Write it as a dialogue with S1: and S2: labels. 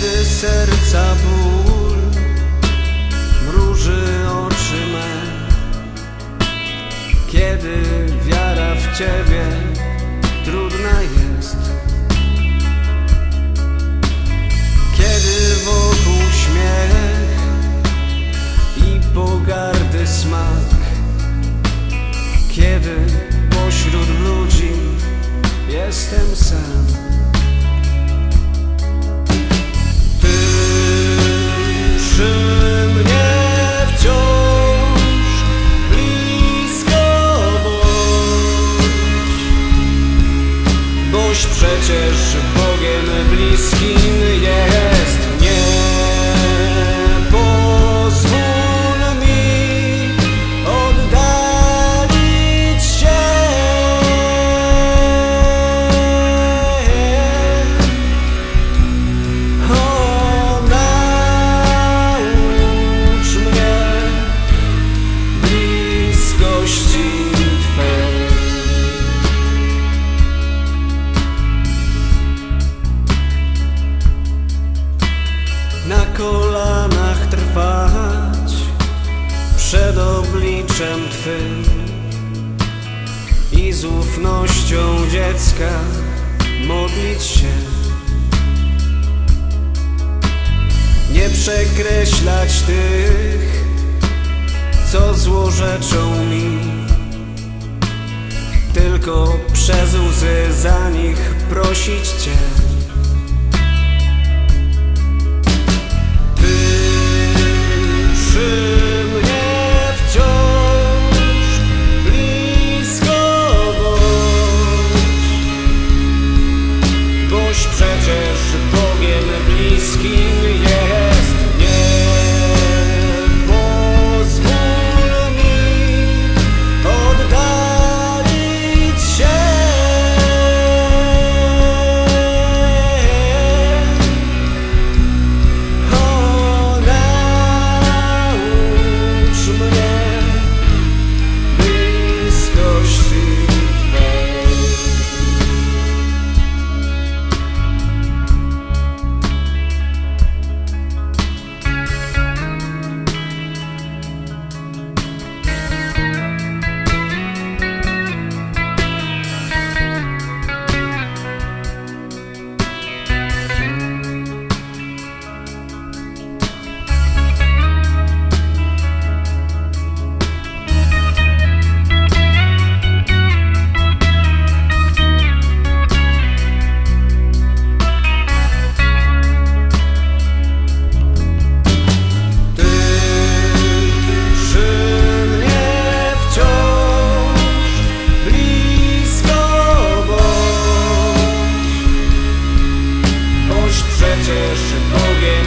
S1: Kiedy serca ból mruży oczy me. Kiedy wiara w Ciebie trudna jest Twym i z ufnością dziecka modlić się. Nie przekreślać tych, co złorzeczą mi, tylko przez łzy za nich prosić Cię. cieszy Bogiem